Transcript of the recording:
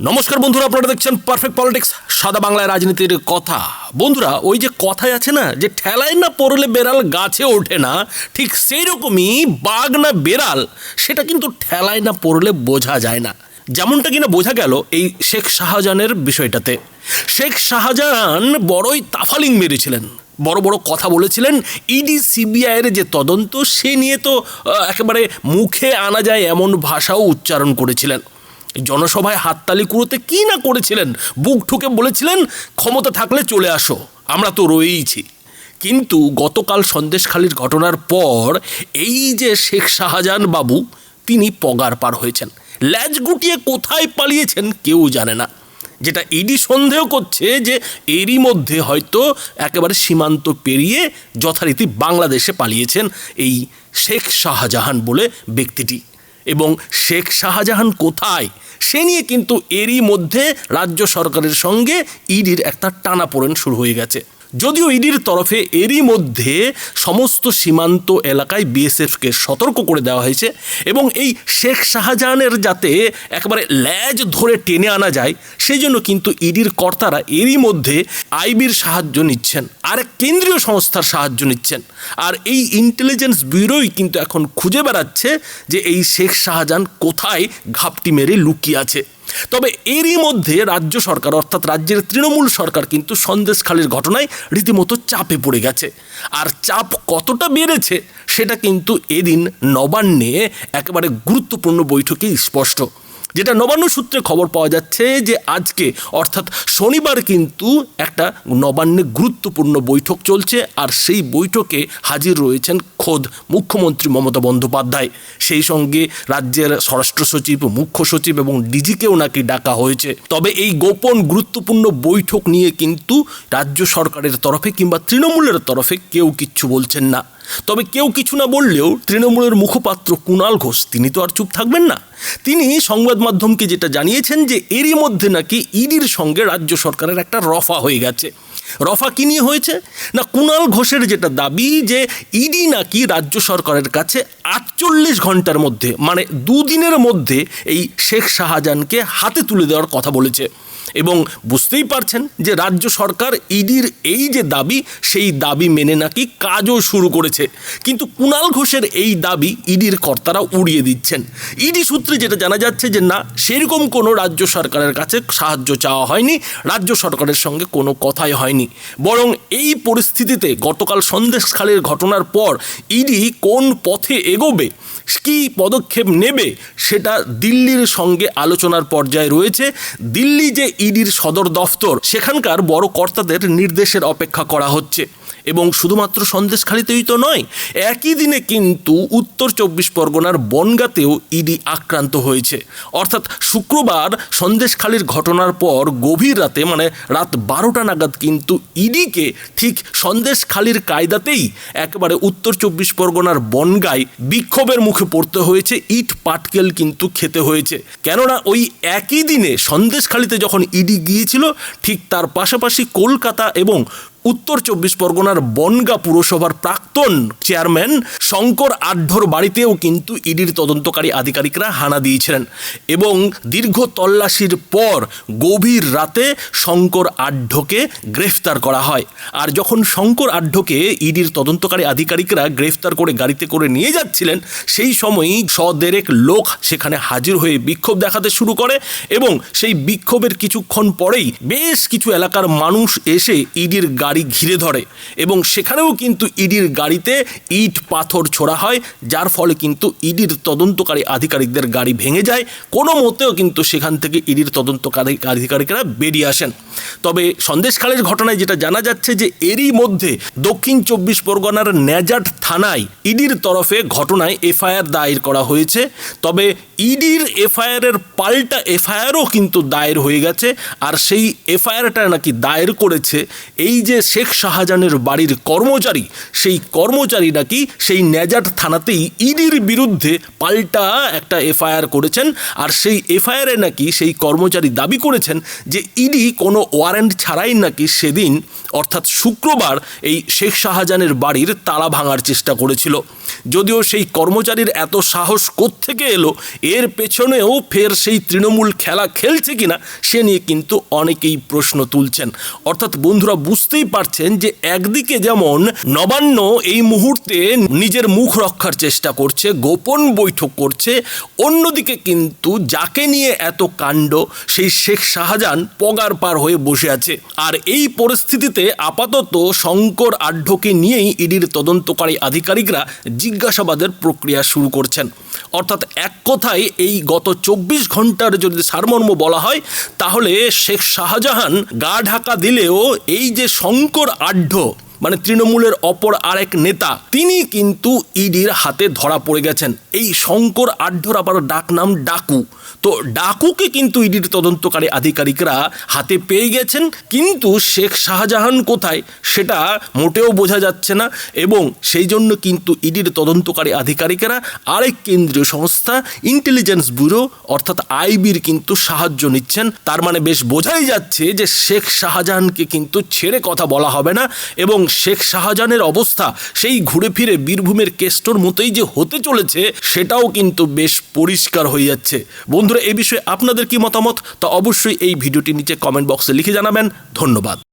নমস্কার বন্ধুরা, আপনারা দেখছেন পারফেক্ট পলিটিক্স সাদা বাংলায় রাজনীতির কথা। বন্ধুরা, ওই যে কথায় আছে না, যে ঠেলায় না পড়লে বেড়াল গাছে ওঠে না, ঠিক সেই রকমই বাঘ না বেড়াল, সেটা কিন্তু ঠেলায় না পড়লে বোঝা যায় না। যেমনটা কিনা বোঝা গেল এই শেখ শাহজাহানের বিষয়টাতে। শেখ শাহজাহান বড়ই তাফালিং মেরেছিলেন, বড় বড় কথা বলেছিলেন, ইডি, সিবিআইয়ের যে তদন্ত, সে নিয়ে তো একেবারে মুখে আনা যায় এমন ভাষাও উচ্চারণ করেছিলেন। জনসভায় হাততালি কুড়োতে কি না করেছিলেন? বুক ঠুকে বলেছিলেন, ক্ষমতা থাকলে চলে আসো, আমরা তো রয়েইছি। কিন্তু গতকাল সন্দেশখালির ঘটনার পর এই যে শেখ শাহজাহান বাবু, তিনি পগার পার হয়েছেন। ল্যাজ গুটিয়ে কোথায় পালিয়েছেন কেউ জানে না। যেটা ইডি সন্দেহ করছে যে এরই মধ্যে হয়তো একেবারে সীমান্ত পেরিয়ে যথারীতি বাংলাদেশে পালিয়েছেন এই শেখ শাহজাহান বলে ব্যক্তিটি। এবং শেখ শাহজাহান কোথায়? সে নিয়ে কিন্তু এরই মধ্যে রাজ্য সরকারের সঙ্গে ইডির একটা টানাপোড়েন শুরু হয়ে গেছে। যদিও ইডির তরফে এরই মধ্যে সমস্ত সীমান্ত এলাকায় বিএসএফকে সতর্ক করে দেওয়া হয়েছে এবং এই শেখ শাহজাহানের যাতে একেবারে ল্যাজ ধরে টেনে আনা যায় সেই জন্য কিন্তু ইডির কর্তারা এরই মধ্যে আইবির সাহায্য নিচ্ছেন, আর এক কেন্দ্রীয় সংস্থার সাহায্য নিচ্ছেন। আর এই ইন্টেলিজেন্স ব্যুরোই কিন্তু এখন খুঁজে বেড়াচ্ছে যে এই শেখ শাহজাহান কোথায় ঘাপটি মেরে লুকিয়ে আছে। তবে এরই মধ্যে রাজ্য সরকার, অর্থাৎ রাজ্যের তৃণমূল সরকার কিন্তু সন্দেশখালির ঘটনায় রীতিমতো চাপে পড়ে গেছে। আর চাপ কতটা বেড়েছে সেটা কিন্তু এদিন নবান্নে একেবারে গুরুত্বপূর্ণ বৈঠকে স্পষ্ট। যেটা নবান্ন সূত্রে খবর পাওয়া যাচ্ছে যে আজকে, অর্থাৎ শনিবার কিন্তু একটা নবান্নে গুরুত্বপূর্ণ বৈঠক চলছে, আর সেই বৈঠকে হাজির রয়েছেন খোদ মুখ্যমন্ত্রী মমতা বন্দ্যোপাধ্যায়। সেই সঙ্গে রাজ্যের স্বরাষ্ট্র সচিব, মুখ্য সচিব এবং ডিজিকেও নাকি ডাকা হয়েছে। তবে এই গোপন গুরুত্বপূর্ণ বৈঠক নিয়ে কিন্তু রাজ্য সরকারের তরফে কিংবা তৃণমূলের তরফে কেউ কিচ্ছু বলছেন না। তবে কেউ কিছু না বললেও তৃণমূলের মুখপাত্র কুণাল ঘোষ, তিনি তো আর চুপ থাকবেন না। তিনি সংবাদ মাধ্যমকে যেটা জানিয়েছেন যে এরই মধ্যে নাকি ইডির সঙ্গে রাজ্য সরকারের একটা রফা হয়ে গেছে। রফা কি নিয়ে হয়েছে? না, কুণাল ঘোষের যেটা দাবি যে ইডি নাকি রাজ্য সরকারের কাছে আটচল্লিশ ঘণ্টার মধ্যে মানে দুদিনের মধ্যে এই শেখ শাহজাহানকে হাতে তুলে দেওয়ার কথা বলেছে। এবং বুঝতেই পারছেন যে রাজ্য সরকার ইডির এই যে দাবি, সেই দাবি মেনে নাকি কাজও শুরু করেছে। কিন্তু কুণাল ঘোষের এই দাবি ইডির কর্তারা উড়িয়ে দিচ্ছেন। ইডি সূত্রে যেটা জানা যাচ্ছে যে না, সেরকম কোনো রাজ্য সরকারের কাছে সাহায্য চাওয়া হয়নি, রাজ্য সরকারের সঙ্গে কোনো কথাই হয়নি। বরং এই পরিস্থিতিতে গতকাল সন্দেশখালের ঘটনার পর ইডি কোন পথে এগোবে, কী পদক্ষেপ নেবে সেটা দিল্লির সঙ্গে আলোচনার পর্যায়ে রয়েছে। দিল্লি যে ইডির সদর দফতর, সেখানকার বড় কর্তাদের নির্দেশের অপেক্ষা করা হচ্ছে। এবং শুধুমাত্র সন্দেশখালিতেই তো নয়, একই দিনে কিন্তু উত্তর চব্বিশ পরগনার বনগাতেও ইডি আক্রান্ত হয়েছে। অর্থাৎ শুক্রবার সন্দেশখালির ঘটনার পর গভীর রাতে মানে রাত বারোটা নাগাদ কিন্তু ইডিকে ঠিক সন্দেশখালির কায়দাতেই একেবারে উত্তর চব্বিশ পরগনার বনগায় বিক্ষোভের মুখে পড়তে হয়েছে, ইট পাটকেল কিন্তু খেতে হয়েছে। কেননা ওই একই দিনে সন্দেশখালিতে যখন ইডি গিয়েছিল, ঠিক তার পাশাপাশি কলকাতা এবং উত্তর চব্বিশ পরগনার বনগা পুরসভার প্রাক্তন চেয়ারম্যান শঙ্কর আঢ্যর বাড়িতেও কিন্তু ইডির তদন্তকারী আধিকারিকরা হানা দিয়েছিলেন এবং দীর্ঘ তল্লাশির পর গভীর রাতে শঙ্কর আঢ্যকে গ্রেফতার করা হয়। আর যখন শঙ্কর আঢ্যকে ইডির তদন্তকারী আধিকারিকরা গ্রেফতার করে গাড়িতে করে নিয়ে যাচ্ছিলেন, সেই সময়ই সদেরেক লোক সেখানে হাজির হয়ে বিক্ষোভ দেখাতে শুরু করে এবং সেই বিক্ষোভের কিছুক্ষণ পরেই বেশ কিছু এলাকার মানুষ এসে ইডির গাড়ি ঘিরে ধরে এবং সেখানেও কিন্তু ইডির গাড়িতে ইট পাথর ছোড়া হয়, যার ফলে কিন্তু ইডির তদন্তকারী আধিকারিকদের গাড়ি ভেঙে যায়। কোনো মতেও কিন্তু সেখান থেকে ইডির তদন্তকারী আধিকারিকরা বেরিয়ে আসেন। তবে সন্দেশখালের ঘটনায় যেটা জানা যাচ্ছে যে এরই মধ্যে দক্ষিণ চব্বিশ পরগনার ন্যাজাট থানায় ইডির তরফে ঘটনায় এফআইআর দায়ের করা হয়েছে। তবে ইডির এফআইআরের পাল্টা এফআইআরও কিন্তু দায়ের হয়ে গেছে, আর সেই এফআইআরটা নাকি দায়ের করেছে এই যে শেখ শাহজাহানের বাড়ির কর্মচারী, সেই কর্মচারী নাকি সেই নেজাট থানাতেই ইডির বিরুদ্ধে পাল্টা একটা এফআইআর করেছেন, আর সেই এফআইআরে নাকি সেই কর্মচারী দাবি করেছেন যে ইডি কোনো ওয়ারেন্ট ছাড়াই নাকি সেদিন, অর্থাৎ শুক্রবার এই শেখ শাহজাহানের বাড়ির তালা ভাঙার চেষ্টা করেছিল। যদিও সেই কর্মচারীর এত সাহস কোত্থেকে এলো এর পেছনেও ফের সেই তৃণমূল খেলা খেলছে কিনা, সে নিয়ে কিন্তু অনেকেই প্রশ্ন তুলছেন। অর্থাৎ বন্ধুরা বুঝতেই পারছেন যে একদিকে যেমন নবান্ন এই মুহূর্তে নিজের মুখ রক্ষার চেষ্টা করছে, গোপন বৈঠক করছে, অন্যদিকে কিন্তু যাকে নিয়ে এত কাণ্ড, সেই শেখ শাহজাহান পগার পার হয়ে বসে আছে। আর এই পরিস্থিতিতে আপাতত শঙ্কর আঢ্যকে নিয়েই ইডির তদন্তকারী আধিকারিকরা জিজ্ঞাসাবাদের প্রক্রিয়া শুরু করছেন। অর্থাৎ এক কথায় এই গত চব্বিশ ঘণ্টার যদি সারমর্ম বলা হয়, তাহলে শেখ শাহজাহান গা ঢাকা দিলেও এই যে শঙ্কর আঢ্য মানে তৃণমূলের অপর আরেক নেতা, তিনি কিন্তু ইডির হাতে ধরা পড়ে গেছেন। এই শঙ্কর আঢ্যর আবার ডাক নাম ডাকু। তো ডাকুকে কিন্তু ইডির তদন্তকারী আধিকারিকরা হাতে পেয়ে গেছেন, কিন্তু শেখ শাহজাহান কোথায় সেটা মোটেও বোঝা যাচ্ছে না এবং সেই জন্য কিন্তু ইডির তদন্তকারী আধিকারিকেরা আরেক কেন্দ্রীয় সংস্থা ইন্টেলিজেন্স ব্যুরো অর্থাৎ আইবির কিন্তু সাহায্য নিচ্ছেন। তার মানে বেশ বোঝাই যাচ্ছে যে শেখ শাহজাহানকে কিন্তু ছেড়ে কথা বলা হবে না এবং শেখ শাহজাহানের অবস্থা সেই ঘুরে ফিরে বীরভূমের কেষ্টর মতোই যে হতে চলেছে সেটাও কিন্তু বেশ পরিষ্কার হয়ে যাচ্ছে। বন্ধুরা এ বিষয়ে আপনাদের কি মতামত? তা অবশ্যই এই ভিডিওটি নিচে কমেন্ট বক্সে লিখে জানাবেন। ধন্যবাদ।